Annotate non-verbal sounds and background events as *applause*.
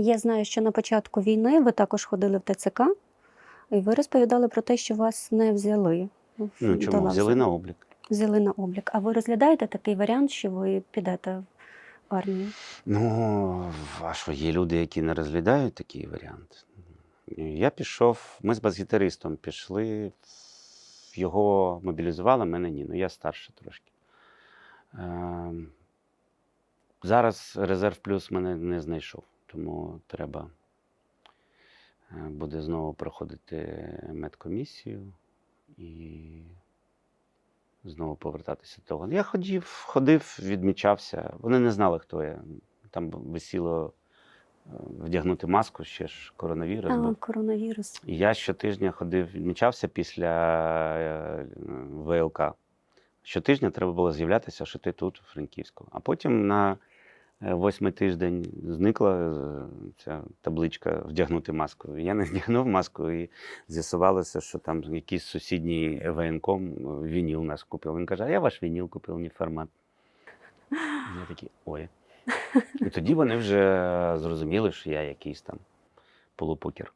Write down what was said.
Я знаю, що на початку війни ви також ходили в ТЦК, і ви розповідали про те, що вас не взяли. Ну чому? Взяли на облік. Взяли на облік. А ви розглядаєте такий варіант, що ви підете в армію? Ну, а що, є люди, які не розглядають такий варіант. Я пішов, ми з бас-гітаристом пішли, його мобілізували, мене ні. Ну, я старше трошки. Ем, зараз резерв плюс мене не знайшов, тому треба е, буде знову проходити медкомісію і знову повертатися до того. Я ходив, ходив, відмічався. Вони не знали, хто я. Там висіло е, вдягнути маску, ще ж коронавірус А, коронавірус. Я щотижня ходив, відмічався після е, ВЛК. Щотижня треба було з'являтися, що ти тут, у Франківську. А потім на восьмий тиждень зникла е, ця табличка вдягнути маску. Я не *laughs* вдягнув маску, і з'ясувалося, що там якийсь сусідній воєнком вініл нас купив. Він каже, а я ваш вініл купив, не формат. Я такий, ой. І тоді вони вже зрозуміли, що я якийсь там полупокер.